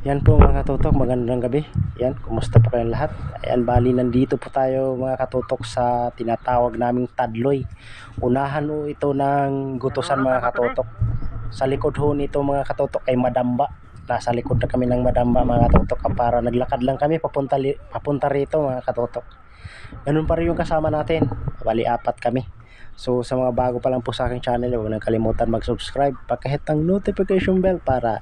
Yan po mga katutok, magandang gabi. Yan, kumusta po kayong lahat? Ayan, bali nandito po tayo mga katutok sa tinatawag naming Tadloy. Unahan ho ito ng gutusan mga katutok. Sa likod ho nito mga katutok ay Madamba. Nasa likod na kami ng Madamba mga katutok para naglakad lang kami papunta, papunta rito mga katutok. Ganun pa rin yung kasama natin. Bali apat kami. So sa mga bago pa lang po sa aking channel, huwag nang kalimutan mag-subscribe, pakihit ang notification bell para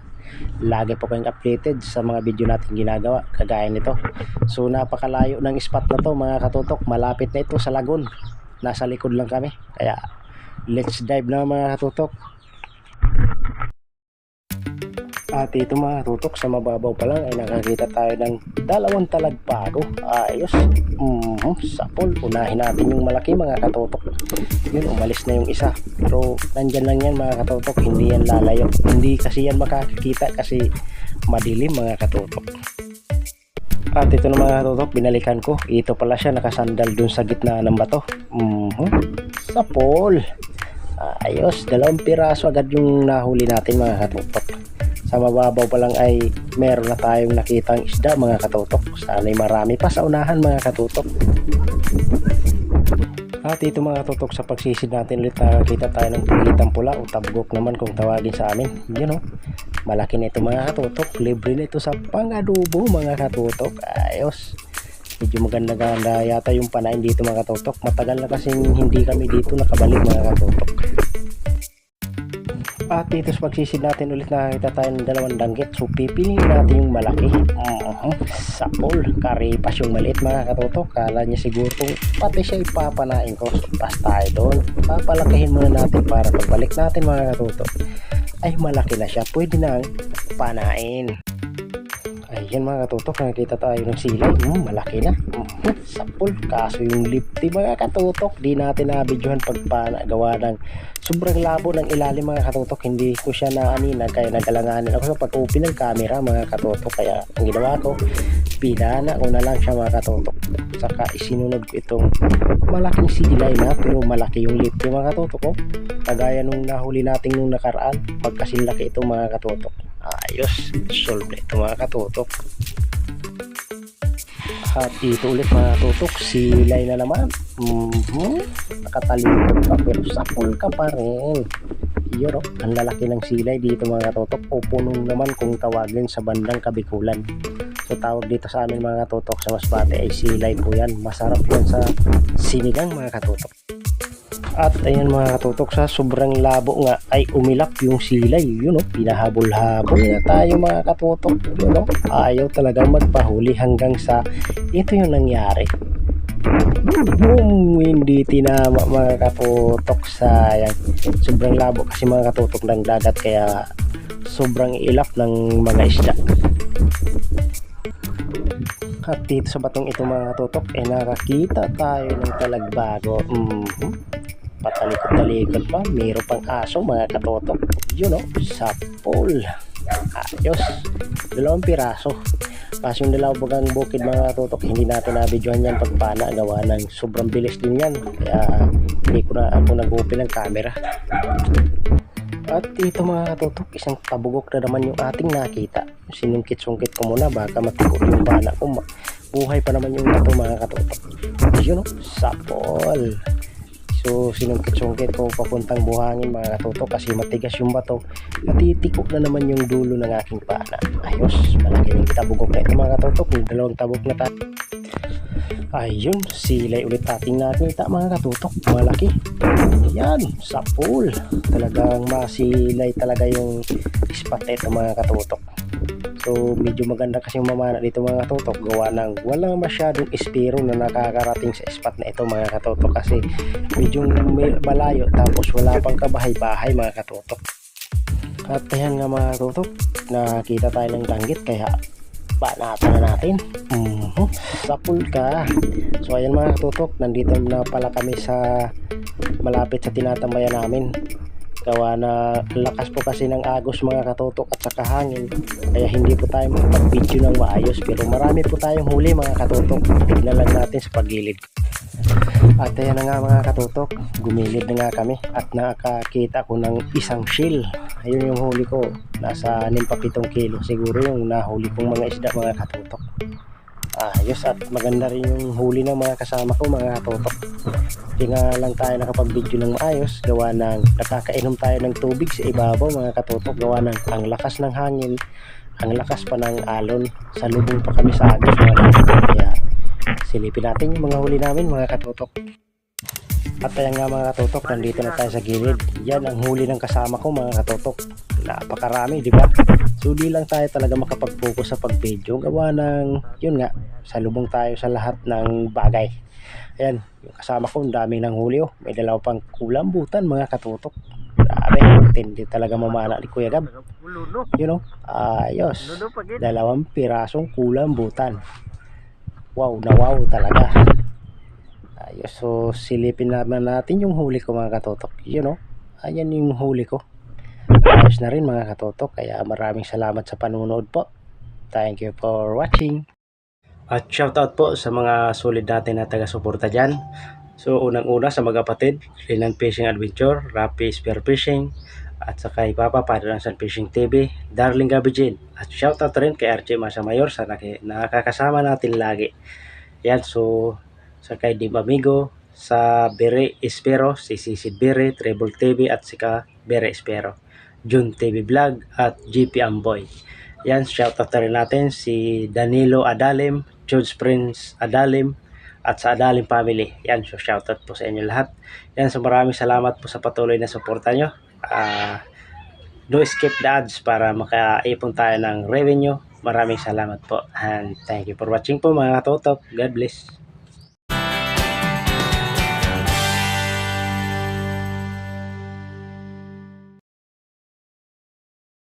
lagi po kayong updated sa mga video natin ginagawa kagaya nito. So napakalayo ng spot na to mga katutok, malapit na ito sa lagun. Nasa likod lang kami. Kaya let's dive na mga katutok. At ito mga tutok sa mababaw pa lang ay nakakita tayo ng dalawang talagpago. Ayos. Mm, sapol. Unahin natin yung malaki mga katutok. Yun, umalis na yung isa. Pero nandyan lang yan mga katutok. Hindi yan lalayo. Hindi kasi yan makakita kasi madilim mga katutok. At ito na mga katutok, binalikan ko. Ito pala siya nakasandal dun sa gitna ng bato. Mhm. Sapol. Ayos, dalawang piraso agad yung nahuli natin mga katutok sa mababaw pa lang ay meron na tayong nakitang isda mga katutok. Sana'y marami pa sa unahan mga katutok. At ito mga katutok sa pagsisid natin ulit nakakita tayo ng pulitang pula o tabgok naman kung tawagin sa amin. Yun o malaki na ito mga katutok. Libre na ito sa pangadubo mga katutok. Ayos. Medyo maganda ganda yata yung panain dito mga katutok. Matagal na kasing hindi kami dito nakabalik mga katutok at dito sa pagsisid natin ulit nakakita tayo ng dalawang danggit. So pipiliin natin yung malaki. Uh-huh. Sapol. Karipas yung maliit mga katoto. Kala niya siguro pati siya ipapanain ko. So pas tayo doon. Papalakihin muna natin para pagbalik natin mga katoto. Ay malaki na siya. Pwede nang panain. Ayan mga katutok, nakikita tayo ng silay. Hmm, malaki na. Hmm, sapol. Kaso yung lipty mga katutok, di natin nabidyohan pagpana. Gawa ng sobrang labo ng ilalim mga katutok. Hindi ko siya naaninan kaya nagalanganin ako sa pag-open ng camera mga katutok. Kaya ang ginawa ko, pinana ko na lang siya mga katutok. Saka isinunod ko itong malaking silay na pero malaki yung lipty mga katutok. Oh. Kagaya nung nahuli nating nung nakaraan, pagkasilaki ito mga katutok ayos. Solve na ito mga katutok. At ito ulit mga katutok silay na naman. Mm-hmm. nakatalikod pa pero sapul ka pa rin. Yun o ang lalaki ng silay dito mga katutok. O punong naman kung tawagin sa bandang kabikulan. So tawag dito sa amin mga katutok sa masbate ay silay po yan. Masarap yan sa sinigang mga katutok at ayan mga katutok sa sobrang labo nga ay umilap yung silay. Yun o, pinahabol-habol na tayo mga katutok. Yun o, ayaw talaga magpahuli hanggang sa ito yung nangyari. Boom! Hindi tinama mga katutok sayang. Sobrang labo kasi mga katutok ng dagat kaya sobrang ilap ng mga isda. At dito sa batong ito mga katutok, eh nakakita tayo ng talagbago. Mm-hmm patalikod-talikod pa mayroon pang aso mga katotok. Yun o sapol. Ayos. Dalawang piraso. Kasi yung dalawang bagang bukid mga katotok hindi natin nabidyohan yan pagpana gawa ng sobrang bilis din yan. Kaya hindi ko na ako nag-open ng camera. At ito mga katotok isang tabugok na naman yung ating nakita. Sinungkit-sungkit ko muna baka matikot yung bana ko. Buhay pa naman yung ito mga katotok. Yun o sapol So sinungkit-sungkit ko papuntang buhangin mga katuto kasi matigas yung bato. Matitikok na naman yung dulo ng aking pana. Ayos, malaki ng tabugok na ito mga katuto. Kung dalawang tabok na tayo. Ayun, silay ulit ating nakita mga katutok. Malaki. Yan, sa pool. Talagang masilay talaga yung spot na ito mga katutok. So medyo maganda kasi yung mamana dito mga katotok gawa ng wala masyadong espiro na nakakarating sa spot na ito mga katotok kasi medyo malayo tapos wala pang kabahay-bahay mga katotok. At ayan nga mga katotok, nakita tayo ng danggit kaya banatan na natin. Mm-hmm. Sapul ka. So ayan mga katotok, nandito na pala kami sa malapit sa tinatambayan namin gawa na lakas po kasi ng agos mga katotok at saka hangin. Kaya hindi po tayo makapag-video ng maayos. Pero marami po tayong huli mga katotok. Tignan lang natin sa pagilid. At ayan na nga mga katotok. Gumilid na nga kami at nakakita ko ng isang shield ayun yung huli ko. Nasa 6-7 kilo. Siguro yung nahuli kong mga isda mga katutok. Ayos at maganda rin yung huli ng mga kasama ko mga katutok. Hindi nga lang tayo nakapag-video ng maayos. Gawa ng nakakainom tayo ng tubig sa ibabaw mga katutok. Gawa ng ang lakas ng hangin. Ang lakas pa ng alon. Sa lubong pa kami sa agos mga katutok. Kaya silipin natin yung mga huli namin mga katutok. At ayan nga mga katutok, nandito na tayo sa gilid. Yan ang huli ng kasama ko mga katutok. Napakarami, di ba? Suli lang tayo talaga makapag-focus sa pag-video. Gawa ng, yun nga, salubong tayo sa lahat ng bagay. Ayan, yung kasama ko, ang daming nang huli oh. May dalawa pang kulambutan mga katutok. Grabe, tindi talaga mamana ni Kuya Gab. You know, ayos. Dalawang pirasong kulambutan. Wow, na wow talaga. Ayos, so silipin naman natin yung huli ko mga katotok. You know, ayan yung huli ko. Ayos na rin mga katotok, kaya maraming salamat sa panunood po. Thank you for watching. At shoutout po sa mga solid natin na taga-suporta dyan. So unang-una sa mga kapatid, Linan Fishing Adventure, Rapi Spear Fishing, at sa kay Papa Padre Sun Fishing TV, Darling Gabijin. At shoutout rin kay RJ Masa Mayor sa nakakasama natin lagi. Yan, so sa kay Dim Amigo, sa Bere Espero, si Sisid Bere, Treble TV at si ka Bere Espero. Jun TV Vlog at GP Amboy. Yan, shoutout na rin natin si Danilo Adalim, George Prince Adalim, at sa Adalim Family. Yan, so shoutout po sa inyo lahat. Yan, so maraming salamat po sa patuloy na suporta nyo. Ah, no skip the ads para makaipon tayo ng revenue. Maraming salamat po. And thank you for watching po mga katotok. God bless.